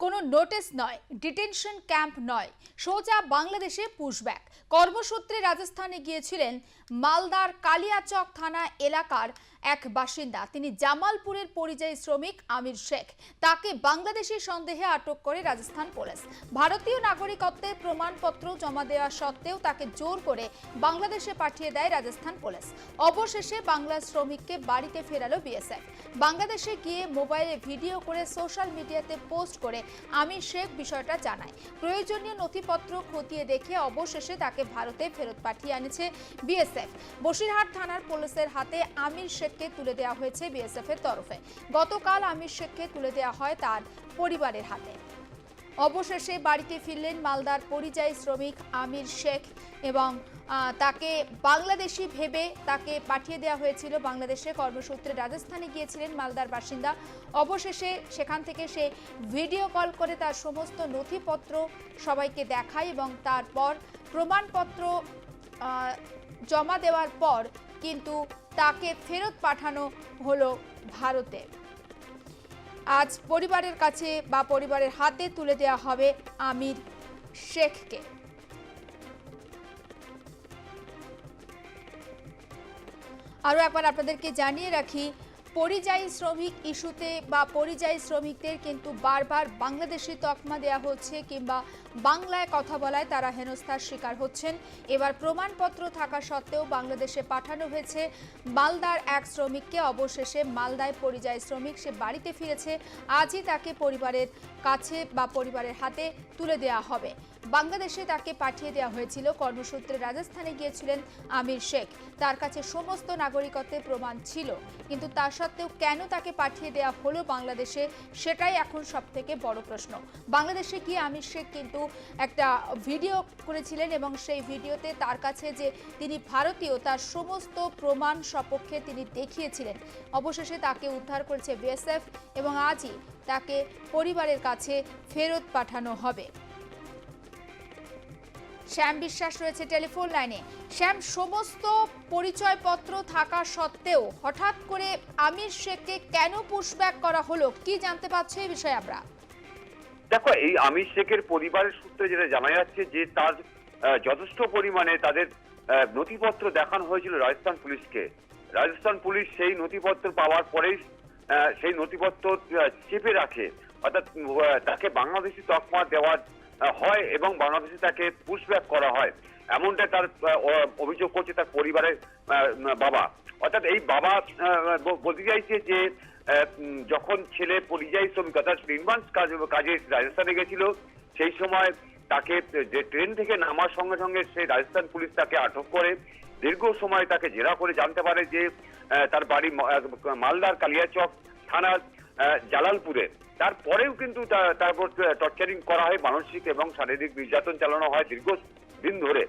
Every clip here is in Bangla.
কোনো নোটিস নয় ডিটেনশন ক্যাম্প নয়। সোজা বাংলাদেশে পুশব্যাক কর্মসূত্রে রাজস্থানে গিয়েছিলেন মালদার কালিয়াচক থানা এলাকার এক বাসিন্দা। তিনি জামালপুরের পরিযায়ী শ্রমিক আমির শেখ। তাকে বাংলাদেশি সন্দেহে আটক করে রাজস্থান পুলিশ। ভারতীয় নাগরিকত্বের প্রমাণপত্র জমা দেওয়া সত্ত্বেও তাকে জোর করে বাংলাদেশে পাঠিয়ে দেয় রাজস্থান পুলিশ। অবশেষে বাংলার শ্রমিককে বাড়িতে ফেরালো বিএসএফ। বাংলাদেশে গিয়ে মোবাইলে ভিডিও করে সোশ্যাল মিডিয়াতে পোস্ট করে আমির শেখ বিষয়টা জানায়। প্রয়োজনীয় নথিপত্র খতিয়ে দেখে অবশেষে তাকে ভারতে ফেরত পাঠিয়ে আনেছে বিএসএফ। বসিরহাট থানার পুলিশের হাতে আমির শেখকে তুলে দেওয়া হয়েছে বিএসএফ এর তরফে। গতকাল আমির শেখকে তুলে দেওয়া হয় তার পরিবারের হাতে। অবশেষে বাড়িতে ফিরলেন মালদার পরিযায়ী শ্রমিক আমির শেখ এবং তাকে বাংলাদেশি ভেবে তাকে পাঠিয়ে দেওয়া হয়েছিল। বাংলাদেশে কর্মসূত্রে রাজস্থানে গিয়েছিলেন মালদার বাসিন্দা। অবশেষে সেখান থেকে সে ভিডিও কল করে তার সমস্ত নথিপত্র সবাইকে দেখায় এবং তারপর প্রমাণপত্র জমা দেওয়ার পর কিন্তু তাকে ফেরত পাঠানো হলো ভারতে। আজ পরিবারের কাছে বা পরিবারের হাতে তুলে দেওয়া হবে আমির শেখকে। আরও একবার আপনাদেরকে জানিয়ে রাখি পরিযায়ী শ্রমিক ইস্যুতে বা পরিযায়ী শ্রমিকদের কিন্তু বারবার বাংলাদেশি তকমা দেয়া হচ্ছে কিংবা বাংলায় কথা বলায় তারা হেনস্থার শিকার হচ্ছেন। এবার প্রমাণপত্র থাকা সত্ত্বেও বাংলাদেশে পাঠানো হয়েছে মালদার এক শ্রমিককে। অবশেষে মালদায় পরিযায়ী শ্রমিক সে বাড়িতে ফিরেছে। আজই তাকে পরিবারের কাছে বা পরিবারের হাতে তুলে দেওয়া হবে। বাংলাদেশে তাকে পাঠিয়ে দেওয়া হয়েছিল। কর্মসূত্রে রাজস্থানে গিয়েছিলেন আমির শেখ। তার কাছে সমস্ত নাগরিকত্বের প্রমাণ ছিল। কিন্তু তা সত্ত্বেও কেন তাকে পাঠিয়ে দেওয়া হলো বাংলাদেশে, সেটাই এখন সব থেকে বড় প্রশ্ন। বাংলাদেশে গিয়ে আমির শেখ কিন্তু একটা ভিডিও করেছিলেন এবং সেই ভিডিওতে তার কাছে যে তিনি ভারতীয়, তার সমস্ত প্রমাণ সপক্ষে তিনি দেখিয়েছিলেন। অবশেষে তাকে উদ্ধার করেছে বিএসএফ এবং আজই তাকে পরিবারের কাছে ফেরত পাঠানো হবে। শ্যাম বিশ্বাস রয়েছে টেলিফোন লাইনে। শ্যাম, সমস্ত পরিচয়পত্র থাকা সত্ত্বেও হঠাৎ করে আমির শেখকে কেন পুশব্যাক করা হলো, কি জানতে পারছে এই বিষয়ে আমরা? দেখো, এই আমির শেখের পরিবারের সূত্রে যেটা জানা যাচ্ছে যে তার যথেষ্ট পরিমাণে তাদের নথিপত্র দেখানো হয়েছিল রাজস্থান পুলিশকে। রাজস্থান পুলিশ সেই নথিপত্র পাওয়ার পরেই সেই নথিপত্র চেপে রাখে। অর্থাৎ তাকে বাংলাদেশি তকমা দেওয়া হয় এবং বাংলাদেশে তাকে পুশব্যাক করা হয়। এমনটা তার অভিযোগ করছে তার পরিবারের বাবা। অর্থাৎ এই বাবা বলতে চাইছে যে যখন ছেলে পরিযায়ী শ্রমিক, অর্থাৎ নির্মাণ কাজ, কাজে রাজস্থানে গেছিল, সেই সময় তাকে যে ট্রেন থেকে নামার সঙ্গে সঙ্গে সেই রাজস্থান পুলিশ তাকে আটক করে দীর্ঘ সময় তাকে জেরা করে জানতে পারে যে তার বাড়ি মালদার কালিয়াচক থানার জালালপুরে। তারপরেও কিন্তু তারপর টর্চারিং করা হয় মানসিক এবং শারীরিক নির্যাতন চালানো হয় দীর্ঘ দিন ধরে।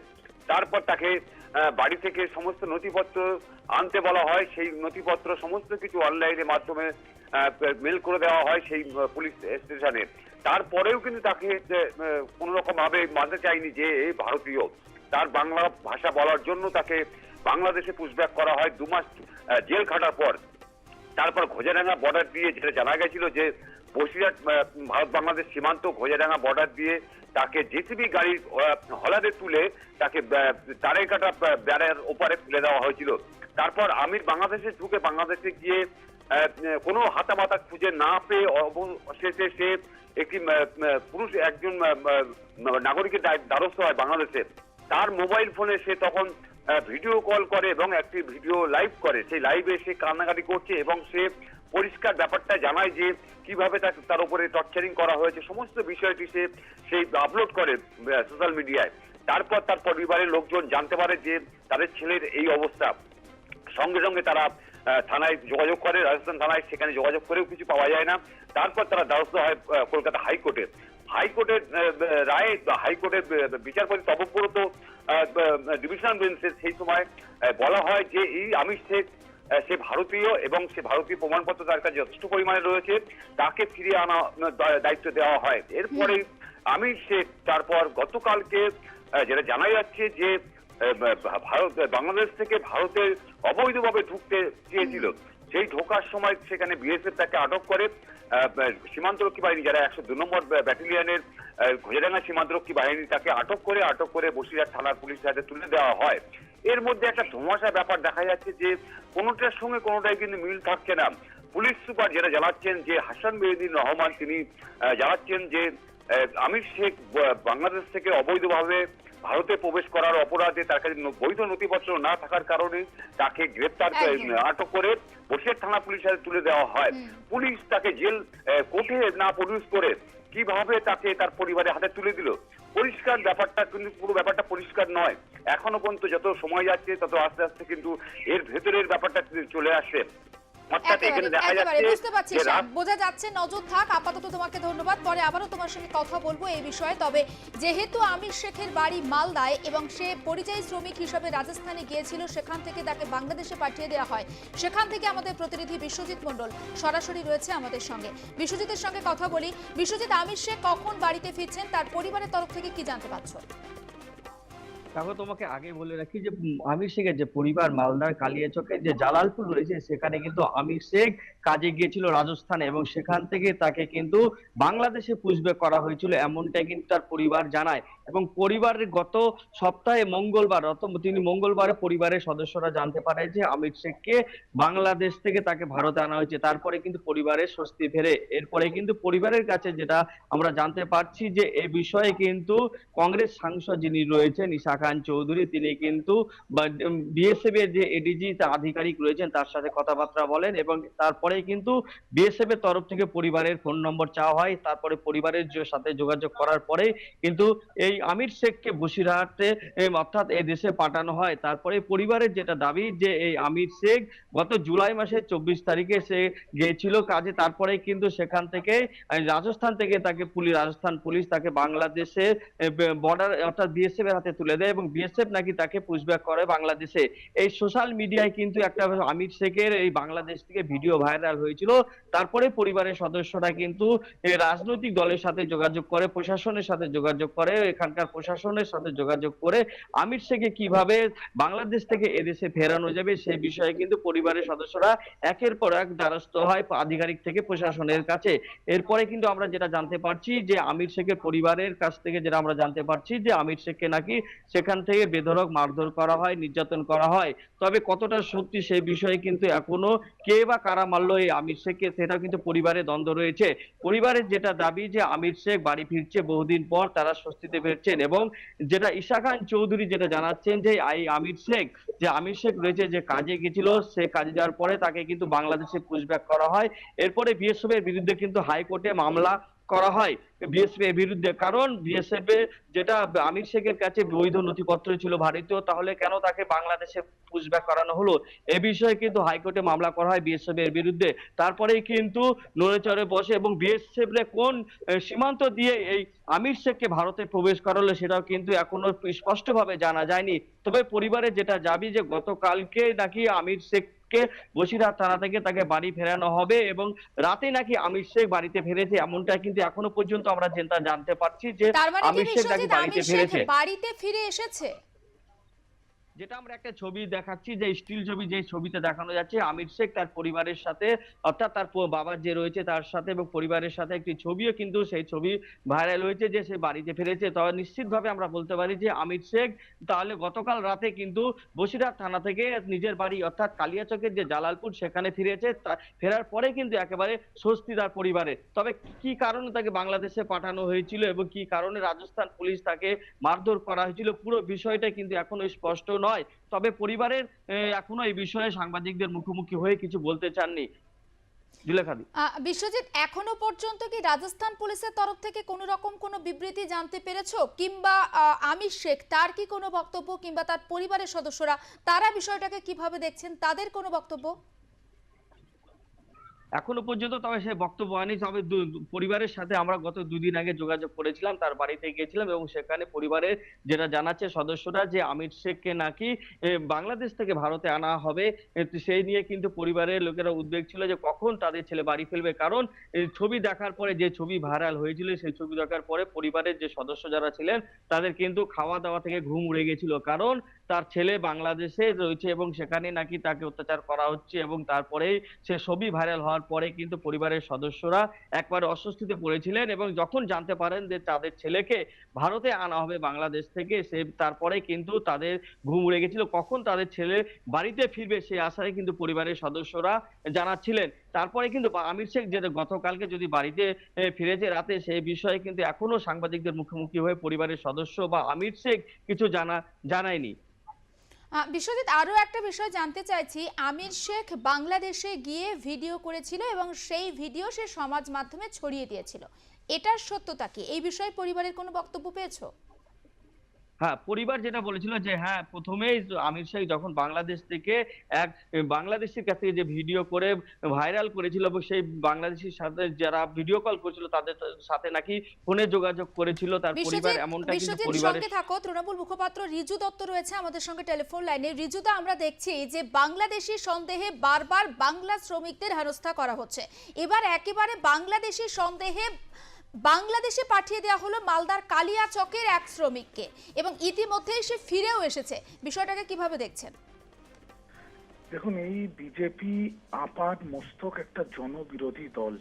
তারপর তাকে বাড়ি থেকে সমস্ত নথিপত্র আনতে বলা হয়। সেই নথিপত্র সমস্ত কিছু অনলাইনের মাধ্যমে মেল করে দেওয়া হয় সেই পুলিশ স্টেশনে তারপরেও কিন্তু তাকে কোনো রকম ভাবে মানতে চায়নি যে ভারতীয়। তার বাংলা ভাষা বলার জন্য তাকে বাংলাদেশে পুশব্যাক করা হয়। দু মাস জেল খাটার পর। তারপর ঘোজাডাঙ্গা বর্ডার দিয়ে যেটা জানা গেছিল যে বসিরহাট ভারত বাংলাদেশ সীমান্ত ঘোজাডাঙ্গা বর্ডার দিয়ে তাকে জেসিবি আহ, হলাদে তুলে তাকে তারের কাটা ব্যারের ওপারে ফেলে দেওয়া হয়েছিল। তারপর আমির বাংলাদেশে ঢুকে বাংলাদেশে গিয়ে কোনো হাতামাতা খুঁজে না পেয়ে অবশেষে সে একটি পুরুষ একজন নাগরিকের দ্বার- দ্বারস্থ হয় বাংলাদেশে। তার মোবাইল ফোনে সে তখন ভিডিও কল করে এবং একটি ভিডিও লাইভ করে। সেই লাইভে সে কান্নাকাটি করছে এবং সে পরিষ্কার ব্যাপারটা জানায় যে কীভাবে তাকে তার উপরে টর্চারিং করা হয়েছে। সমস্ত বিষয়টি সে সেই আপলোড করে সোশ্যাল মিডিয়ায় তারপর তার পরিবারের লোকজন জানতে পারে যে তাদের ছেলের এই অবস্থা। সঙ্গে সঙ্গে তারা থানায় যোগাযোগ করে। রাজস্থান থানায় সেখানে যোগাযোগ করেও কিছু পাওয়া যায় না। তারপর তারা দ্বারস্থ হয় কলকাতা হাইকোর্টে। হাইকোর্টের রায়ে হাইকোর্টের বিচারপতি তপব্রত ডিভিশন বেঞ্চে সেই সময় বলা হয় যে এই আমির শেখ সে ভারতীয় এবং সে ভারতীয় প্রমাণপত্র তার কাছে যথেষ্ট পরিমাণে রয়েছে, তাকে ফিরিয়ে আনা দায়িত্ব দেওয়া হয়। এরপরে আমির শেখ তারপর গতকালকে যেটা জানা যাচ্ছে যে ভারত, বাংলাদেশ থেকে ভারতে অবৈধভাবে ঢুকতে চেয়েছিল। সেই ঢোকার সময় সেখানে বিএসএফ তাকে আটক করে। সীমান্তরক্ষী বাহিনী, যারা একশো দু নম্বর ব্যাটালিয়নের ঘোজাডাঙ্গা সীমান্তরক্ষী বাহিনী তাকে আটক করে আটক করে বসিরহাট থানার পুলিশের হাতে তুলে দেওয়া হয়। এর মধ্যে একটা ধোঁয়াশা ব্যাপার দেখা যাচ্ছে যে, কোনোটার সঙ্গে কোনোটাই কিন্তু মিল থাকছে না। পুলিশ সুপার যেটা জানাচ্ছেন যে, হাসান মেহেদিন রহমান তিনি জানাচ্ছেন যে আমির শেখ বাংলাদেশ থেকে অবৈধভাবে ভারতে প্রবেশ করার অপরাধে তার কাছে বৈধ নথিপত্র না থাকার কারণে তাকে গ্রেপ্তার আটক করে বসিরহাট থানা পুলিশের তুলে দেওয়া হয়। পুলিশ তাকে জেল কোর্টে না প্রডিউস করে কীভাবে তাকে তার পরিবারের হাতে তুলে দিল? পরিষ্কার ব্যাপারটা কিন্তু পুরো ব্যাপারটা পরিষ্কার নয়। এখনও পর্যন্ত যত সময় যাচ্ছে তত আস্তে আস্তে কিন্তু এর ভেতরের ব্যাপারটা চলে আসছে অর্থাৎ এখানে দেখা যাচ্ছে বুঝতে পারছি যে শ্যাম। রাত- বোঝা যাচ্ছে নজর থাক। আপাতত তোমাকে ধন্যবাদ। পরে আবারও তোমার সঙ্গে কথা বলব এই বিষয়ে। তবে যেহেতু আমির শেখের বাড়ি মালদায় এবং সে পরিযায়ী শ্রমিক হিসাবে রাজস্থানে গিয়েছিল সেখান থেকে তাকে বাংলাদেশে পাঠিয়ে দেওয়া হয়। সেখান থেকে আমাদের প্রতিনিধি বিশ্বজিৎ মণ্ডল সরাসরি রয়েছে আমাদের সঙ্গে। বিশ্বজিতের সঙ্গে কথা বলি। বিশ্বজিৎ আমির শেখ কখন বাড়িতে ফিরছেন? তার পরিবারের তরফ থেকে কি জানতে পারছ? তারপর তোমাকে আগে বলে রাখি যে আমির শেখের যে পরিবার, মালদার কালিয়াচকে যে জালালপুর রয়েছে, সেখানে কিন্তু আমির শেখ কাজে গিয়েছিল রাজস্থানে এবং সেখান থেকে তাকে কিন্তু বাংলাদেশে পুষব্যাক করা হয়েছিল এমনটাই কিন্তু তার পরিবার জানায়। এবং পরিবারের গত সপ্তাহে মঙ্গলবার তিনি মঙ্গলবারে পরিবারের সদস্যরা জানতে পারে যে আমির শেখকে বাংলাদেশ থেকে তাকে ভারতে আনা হয়েছে। তারপরে কিন্তু পরিবারের স্বস্তি ফেরে। এরপরে কিন্তু পরিবারের কাছে যেটা আমরা জানতে পারছি যে এ বিষয়ে কিন্তু কংগ্রেস সাংসদ যিনি রয়েছেন ইশা খান চৌধুরী, তিনি কিন্তু বিএসএফ এর যে এডিজি আধিকারিক রয়েছেন, তার সাথে কথাবার্তা বলেন এবং তারপরে কিন্তু বিএসএফ এর তরফ থেকে পরিবারের ফোন নম্বর চাওয়া হয়। তারপরে পরিবারের সাথে যোগাযোগ করার পরে কিন্তু এই আমির শেখকে বসিরহাটে অর্থাৎ এই দেশে পাঠানো হয়। তারপরে পরিবারের যেটা দাবি যে এই আমির শেখ গত জুলাই মাসের চব্বিশ তারিখে সে গিয়েছিল কাজে। তারপরে কিন্তু সেখান থেকে রাজস্থান থেকে তাকে পুলিশ, রাজস্থান পুলিশ তাকে বাংলাদেশে বর্ডার অর্থাৎ বিএসএফ এর হাতে তুলে দেয় এবং বিএসএফ নাকি তাকে পুশব্যাক করে বাংলাদেশে। এই সোশ্যাল মিডিয়ায় কিন্তু একটা আমির শেখের এই বাংলাদেশ থেকে ভিডিও ভাইরাল হয়েছিল। তারপরে পরিবারের সদস্যরা কিন্তু রাজনৈতিক দলের সাথে যোগাযোগ করে, প্রশাসনের সাথে যোগাযোগ করে, এখানকার প্রশাসনের সাথে যোগাযোগ করে আমির শেখকে কীভাবে বাংলাদেশ থেকে এদেশে ফেরানো যাবে সেই বিষয়ে কিন্তু পরিবারের সদস্যরা একের পর এক দ্বারস্থ হয় আধিকারিক থেকে প্রশাসনের কাছে। এরপরে কিন্তু আমরা যেটা জানতে পারছি যে আমির শেখের পরিবারের কাছ থেকে যেটা আমরা জানতে পারছি যে আমির শেখকে নাকি সেখান থেকে বেধরক মারধর করা হয়, নির্যাতন করা হয়। তবে কতটা সত্যি সেই বিষয়ে কিন্তু এখনও কে বা কারা মারলো এই আমির শেখকে, সেটাও কিন্তু পরিবারে দ্বন্দ্ব রয়েছে। পরিবারের যেটা দাবি যে আমির শেখ বাড়ি ফিরছে বহুদিন পর তারা স্বস্তিতে ফিরছেন এবং যেটা ঈশা খান চৌধুরী যেটা জানাচ্ছেন যে এই আমির শেখ যে আমির শেখ রয়েছে যে কাজে গেছিল, সে কাজে যাওয়ার পরে তাকে কিন্তু বাংলাদেশে পুশব্যাক করা হয়। এরপরে বিএসএফ এর বিরুদ্ধে কিন্তু হাইকোর্টে মামলা করা হয় বিএসএফ এর বিরুদ্ধে। কারণ বিএসএফ যেটা আমির শেখের কাছে বৈধ নথিপত্র ছিল ভারতীয়, তাহলে কেন তাকে বাংলাদেশে পুশব্যাক করানো হলো? এ বিষয়ে কিন্তু হাইকোর্টে মামলা করা হয় বিএসএফ এর বিরুদ্ধে। তারপরেই কিন্তু নড়েচড়ে বসে এবং বিএসএফ রে কোন সীমান্ত দিয়ে এই আমির শেখকে ভারতে প্রবেশ করালো সেটাও কিন্তু এখনও স্পষ্টভাবে জানা যায়নি। তবে পরিবারের যেটা দাবি যে গতকালকে নাকি আমির শেখ কে বসিরহাট থানা থেকে তাকে বাড়ি ফেরানো হবে এবং রাতে নাকি আমির শেখ বাড়িতে ফেরেছে এমনটা কিন্তু এখনও পর্যন্ত আমরা জানতে পারছি যে মানে আমির শেখ নাকি বাড়িতে ফিরেছে। বাড়িতে ফিরে এসেছে? যেটা আমরা একটা ছবি দেখাচ্ছি, যে স্টিল ছবি যে ছবিতে দেখানো যাচ্ছে, আমির শেখ তার পরিবারের সাথে, অর্থাৎ তার বাবার যে রয়েছে তার সাথে এবং পরিবারের সাথে একটি ছবিও কিন্তু সেই ছবি ভাইরাল হয়েছে, যে সে বাড়িতে ফিরেছে। তবে নিশ্চিতভাবে আমরা বলতে পারি যে আমির শেখ তাহলে গতকাল রাতে কিন্তু বসিরহাট থানা থেকে নিজের বাড়ি, অর্থাৎ কালিয়াচকের যে জালালপুর, সেখানে ফিরেছে। ফেরার পরে কিন্তু একেবারে স্বস্তি তার পরিবারে। তবে কি কারণে তাকে বাংলাদেশে পাঠানো হয়েছিল এবং কি কারণে রাজস্থান পুলিশ তাকে মারধর করা হয়েছিল, পুরো বিষয়টা কিন্তু এখনও স্পষ্ট নয়। তবে পরিবারের এখনও এই বিষয়ে সাংবাদিকদের মুখোমুখি হয়ে কিছু বলতে চাননি। বিশ্বজিৎ, এখনও পর্যন্ত কি রাজস্থান পুলিশের তরফ থেকে কোন রকম কোনো বিবৃতি জানতে পেরেছ? কিংবা আমির শেখ, তার কি কোনো বক্তব্য? কিংবা তার পরিবারের সদস্যরা, তারা বিষয়টাকে কীভাবে দেখছেন? তাদের কোনো বক্তব্য? এখনও পর্যন্ত তবে সে বক্তব্য হয়নি। তবে পরিবারের সাথে আমরা গত দুদিন আগে যোগাযোগ করেছিলাম, তার বাড়িতে গিয়েছিলাম এবং সেখানে পরিবারের যেটা জানাচ্ছে সদস্যরা যে আমির শেখকে নাকি বাংলাদেশ থেকে ভারতে আনা হবে সেই নিয়ে কিন্তু পরিবারের লোকেরা উদ্বেগ ছিল যে কখন তাদের ছেলে বাড়ি ফেলবে। কারণ ছবি দেখার পরে যে ছবি ভাইরাল হয়েছিল, সেই ছবি দেখার পরে পরিবারের যে সদস্য যারা ছিলেন, তাদের কিন্তু খাওয়া দাওয়া থেকে ঘুম উড়ে গেছিল। কারণ, তার ছেলে বাংলাদেশে রয়েছে এবং সেখানে নাকি তাকে অত্যাচার করা হচ্ছে এবং তারপরে সে ছবি ভাইরাল হওয়ার পরে কিন্তু পরিবারের সদস্যরা একবারে অস্বস্তিতে পড়েছিলেন এবং যখন জানতে পারেন যে তাদের ছেলেকে ভারতে আনা হবে বাংলাদেশ থেকে, সে তারপরে কিন্তু তাদের ঘুম উড়ে গেছিল। কখন তাদের ছেলে বাড়িতে ফিরবে সেই আশায় কিন্তু পরিবারের সদস্যরা জানাচ্ছিলেন। তারপরে কিন্তু আমির শেখ যে গতকালকে যদি বাড়িতে ফিরেছে রাতে সেই বিষয়ে কিন্তু এখনও সাংবাদিকদের মুখোমুখি হয়ে পরিবারের সদস্য বা আমির শেখ কিছু জানা, জানায়নি। বিশ্বজিৎ, আরও একটা বিষয় জানতে চাইছি। আমির শেখ বাংলাদেশে গিয়ে ভিডিও করেছিল এবং সেই ভিডিও সে সমাজ মাধ্যমে ছড়িয়ে দিয়েছিল। এটার সত্যতা কি? এই বিষয়ে পরিবারের কোনো বক্তব্য পেয়েছ? হ্যাঁ পরিবার যেটা বলেছিল যে হ্যাঁ প্রথমেই আমির শেখ যখন বাংলাদেশ থেকে এক বাংলাদেশের কাছ থেকে যে ভিডিও করে ভাইরাল করেছিল এবং সেই বাংলাদেশের সাথে যারা ভিডিও কল করেছিল তাদের সাথে নাকি ফোনে যোগাযোগ করেছিল তার পরিবার এমনটা কিন্তু পরিবারের সঙ্গে থাকো তৃণমূল মুখপাত্র রিজু দত্ত রয়েছে আমাদের সঙ্গে টেলিফোন লাইনে। রিজুদা আমরা দেখছি যে বাংলাদেশি সন্দেহে বারবার বাংলা শ্রমিকদের হেনস্থা করা হচ্ছে। এবার একেবারে বাংলাদেশি সন্দেহে বাংলাদেশে পাঠিয়ে দেওয়া হলো মালদার কালিয়া চকের এক শ্রমিককে এবং ইতিমধ্যেই সে ফিরেও এসেছে। বিষয়টাকে কীভাবে দেখছেন? দেখুন, এই বিজেপি আপাত মস্তক একটা জনবিরোধী দল।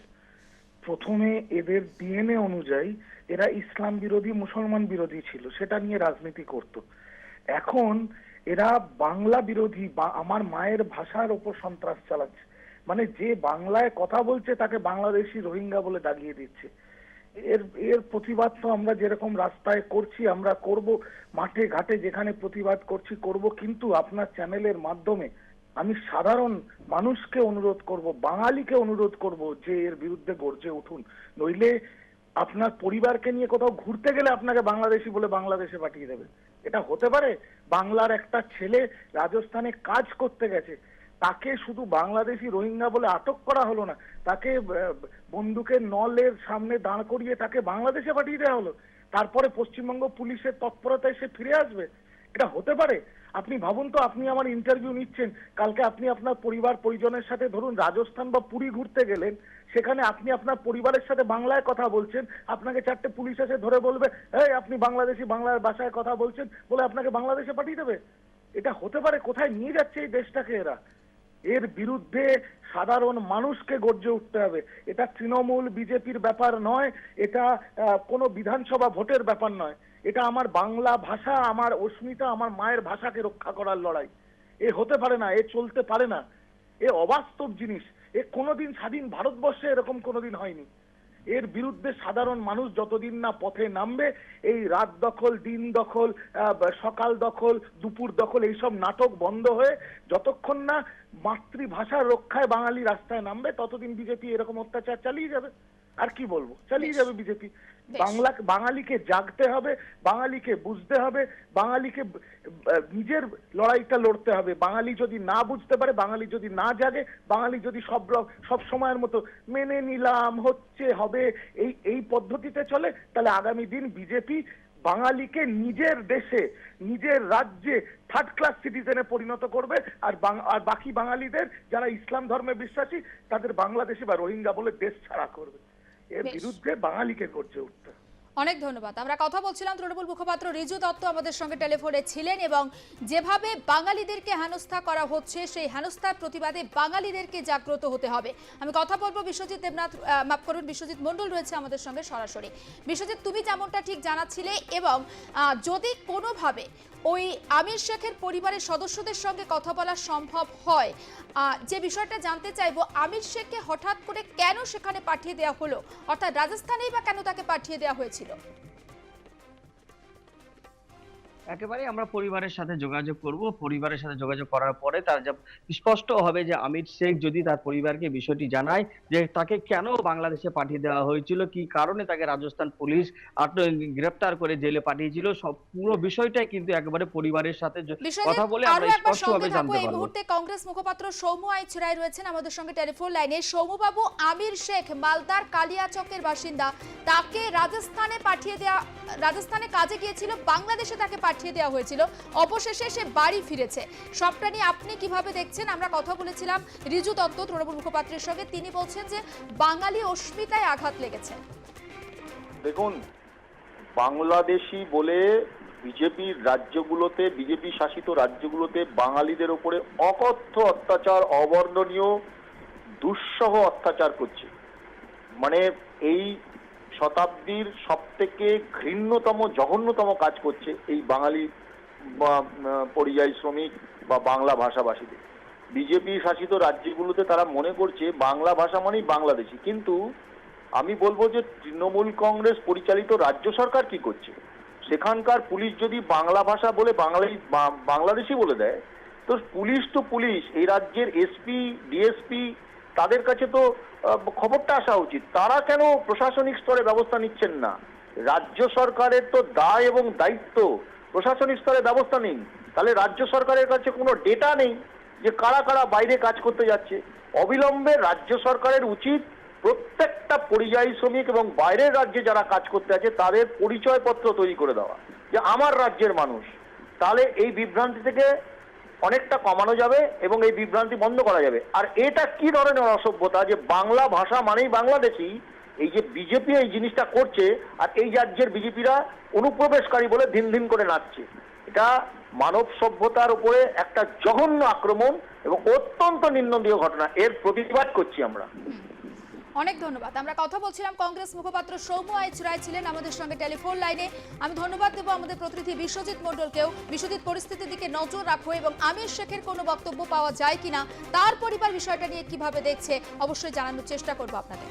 প্রথমে এদের ডিএনএ অনুযায়ী এরা ইসলাম বিরোধী, মুসলমান বিরোধী ছিল, সেটা নিয়ে রাজনীতি করত। এখন এরা বাংলা বিরোধী বা আমার মায়ের ভাষার ওপর সন্ত্রাস চালাচ্ছে। মানে যে বাংলায় কথা বলছে, তাকে বাংলাদেশি রোহিঙ্গা বলে দাগিয়ে দিচ্ছে। এর এর প্রতিবাদ তো আমরা যেরকম রাস্তায় করছি, আমরা করব, মাঠে, ঘাটে যেখানে প্রতিবাদ করছি, করব, কিন্তু আপনার চ্যানেলের মাধ্যমে আমি সাধারণ মানুষকে অনুরোধ করব, বাঙালিকে অনুরোধ করব যে এর বিরুদ্ধে গর্জে উঠুন। নইলে আপনার পরিবারকে নিয়ে কোথাও ঘুরতে গেলে আপনাকে বাংলাদেশি বলে বাংলাদেশে পাঠিয়ে দেবে। এটা হতে পারে বাংলার একটা ছেলে রাজস্থানে কাজ করতে গেছে তাকে শুধু বাংলাদেশি রোহিঙ্গা বলে আটক করা হলো না, তাকে বন্দুকের নলের সামনে দাঁড় করিয়ে তাকে বাংলাদেশে পাঠিয়ে দেওয়া হলো। তারপরে পশ্চিমবঙ্গ পুলিশের তৎপরতায় সে ফিরে আসবে। এটা হতে পারে? আপনি ভাবুন তো, আপনি আমার ইন্টারভিউ নিচ্ছেন, কালকে আপনি আপনার পরিবার পরিজনের সাথে ধরুন রাজস্থান বা পুরী ঘুরতে গেলেন, সেখানে আপনি আপনার পরিবারের সাথে বাংলায় কথা বলছেন, আপনাকে চারটে পুলিশ এসে ধরে বলবে, এই, আপনি বাংলাদেশি, বাংলার ভাষায় কথা বলছেন, বলে আপনাকে বাংলাদেশে পাঠিয়ে দেবে? এটা হতে পারে? কোথায় নিয়ে যাচ্ছে এই দেশটাকে এরা? এর বিরুদ্ধে সাধারণ মানুষকে গর্জে উঠতে হবে। এটা তৃণমূল বিজেপির ব্যাপার নয়, এটা কোনো বিধানসভা ভোটের ব্যাপার নয়। এটা আমার বাংলা ভাষা, আমার অস্মিতা, আমার মায়ের ভাষাকে রক্ষা করার লড়াই। এ হতে পারে না, এ চলতে পারে না। এ অবাস্তব জিনিস। এ কোনোদিন স্বাধীন ভারতবর্ষে এরকম কোনোদিন হয়নি। এর বিরুদ্ধে সাধারণ মানুষ যতদিন না পথে নামবে, এই রাত দখল, দিন দখল সকাল দখল, দুপুর দখল, এইসব নাটক বন্ধ হয়ে যতক্ষণ না মাতৃভাষার রক্ষায় বাঙালি রাস্তায় নামবে ততদিন বিজেপি এরকম অত্যাচার চালিয়ে যাবে। আর কি বলব? চালিয়ে যাবে বিজেপি। বাংলা বাঙালিকে জাগতে হবে বাঙালিকে বুঝতে হবে বাঙালিকে নিজের লড়াইটা লড়তে হবে। বাঙালি যদি না বুঝতে পারে বাঙালি যদি না জাগে বাঙালি যদি সব সব সময়ের মতো মেনে নিলাম হচ্ছে হবে এই এই পদ্ধতিতে চলে তাহলে আগামী দিন বিজেপি বাঙালিকে নিজের দেশে নিজের রাজ্যে থার্ড ক্লাস সিটিজেনে পরিণত করবে আর আর বাকি বাঙালিদের যারা ইসলাম ধর্মে বিশ্বাসী তাদের বাংলাদেশে বা রোহিঙ্গা বলে দেশ ছাড়া করবে এর বিরুদ্ধে বাঙালিকে করছে উঠতে। অনেক ধন্যবাদ। আমরা কথা বলছিলাম তৃণমূল মুখপাত্র রিজু দত্ত আমাদের সঙ্গে টেলিফোনে ছিলেন এবং যেভাবে বাঙালিদেরকে হেনস্থা করা হচ্ছে, সেই হেনস্থার প্রতিবাদে বাঙালিদেরকে জাগ্রত হতে হবে। আমি কথা বলব বিশ্বজিৎ দেবনাথ মাফ করুন, বিশ্বজিৎ মণ্ডল রয়েছে আমাদের সঙ্গে সরাসরি। বিশ্বজিৎ, তুমি যেমনটা ঠিক জানাচ্ছিলে এবং যদি কোনোভাবে ওই আমির শেখের পরিবারের সদস্যদের সঙ্গে কথা বলা সম্ভব হয় যে বিষয়টা জানতে চাইব, আমির শেখকে হঠাৎ করে কেন সেখানে পাঠিয়ে দেওয়া হলো? অর্থাৎ রাজস্থানেই বা কেন তাকে পাঠিয়ে দেওয়া হয়েছিল? একেবারে আমরা পরিবারের সাথে যোগাযোগ করব। পরিবারের সাথে যোগাযোগ করার পরে তার যা স্পষ্ট হবে যে আমির শেখ যদি তার পরিবারকে বিষয়টি জানায় যে তাকে কেন বাংলাদেশে পাঠিয়ে দেওয়া হয়েছিল কি কারণে তাকে রাজস্থান পুলিশ গ্রেপ্তার করে জেলে পাঠিয়েছিল সব পুরো বিষয়টাই কিন্তু একেবারে পরিবারের সাথে কথা বলে আমরা স্পষ্টভাবে জানতে এই মুহূর্তে কংগ্রেস মুখপাত্র সৌম্য আইচ রায় রয়েছেন আমাদের সঙ্গে টেলিফোন লাইনে। সৌম্যবাবু আমির শেখ মালদার কালিয়াচকের বাসিন্দা তাকে রাজস্থানে পাঠিয়ে দেওয়া রাজস্থানে কাজে গিয়েছিল বাংলাদেশে তাকে পাঠিয়ে দেওয়া হয়েছিল। অবশেষে সে বাড়ি ফিরেছে। সবটা নিয়ে আপনি কীভাবে দেখছেন? আমরা কথা বলেছিলাম রিজু দত্ত, তৃণমূল মুখপাত্রের সঙ্গে। তিনি বলছেন যে বাঙালি অস্মিতায় আঘাত লেগেছে। দেখুন, বাংলাদেশি বলে বিজেপির রাজ্যগুলোতে, বিজেপি শাসিত রাজ্যগুলোতে বাঙালিদের উপরে অকথ্য অত্যাচার, অবর্ণনীয়, দুঃসহ অত্যাচার করছে। মানে এই শতাব্দীর সব থেকে ঘৃণ্যতম, জঘন্যতম কাজ করছে এই বাঙালি পরিযায়ী শ্রমিক বা বাংলা ভাষাভাষীদের। বিজেপি শাসিত রাজ্যগুলোতে তারা মনে করছে বাংলা ভাষা মানেই বাংলাদেশি। কিন্তু আমি বলব যে তৃণমূল কংগ্রেস পরিচালিত রাজ্য সরকার কি করছে? সেখানকার পুলিশ যদি বাংলা ভাষা বলে বাংলাই বা- বাংলাদেশি বলে দেয়, তো পুলিশ তো পুলিশ। এই রাজ্যের এসপি, ডিএসপি তাদের কাছে তো খবরটা আসা উচিত। তারা কেন প্রশাসনিক স্তরে ব্যবস্থা নিচ্ছেন না? রাজ্য সরকারের তো দায় এবং দায়িত্ব। প্রশাসনিক স্তরে ব্যবস্থা নিন। তাহলে রাজ্য সরকারের কাছে কোনো ডেটা নেই যে কারা কারা বাইরে কাজ করতে যাচ্ছে। অবিলম্বে রাজ্য সরকারের উচিত প্রত্যেকটা পরিযায়ী শ্রমিক এবং বাইরের রাজ্যে যারা কাজ করতে আছে, তাদের পরিচয়পত্র তৈরি করে দেওয়া। যে আমার রাজ্যের মানুষ। তাহলে এই বিভ্রান্তি থেকে অনেকটা কমানো যাবে এবং এই বিভ্রান্তি বন্ধ করা যাবে। আর এটা কি ধরনের অসভ্যতা যে বাংলা ভাষা মানেই বাংলাদেশি, এই যে বিজেপি এই জিনিসটা করছে আর এই রাজ্যের বিজেপিরা অনুপ্রবেশকারী বলে দিন ধিন করে নাচছে। এটা মানব সভ্যতার উপরে একটা জঘন্য আক্রমণ এবং অত্যন্ত নিন্দনীয় ঘটনা। এর প্রতিবাদ করছি আমরা। অনেক ধন্যবাদ। আমরা কথা বলছিলাম কংগ্রেস মুখপাত্র সৌম্য আইচ রায় ছিলেন আমাদের সঙ্গে টেলিফোন লাইনে। আমি ধন্যবাদ দেবো আমাদের প্রতিনিধি বিশ্বজিৎ মণ্ডলকেও বিশ্বজিৎ, পরিস্থিতির দিকে নজর রাখো এবং আমির শেখের কোনো বক্তব্য পাওয়া যায় কিনা, তার পরিবার বিষয়টা নিয়ে কীভাবে দেখছে, অবশ্যই জানানোর চেষ্টা করব আপনাদের।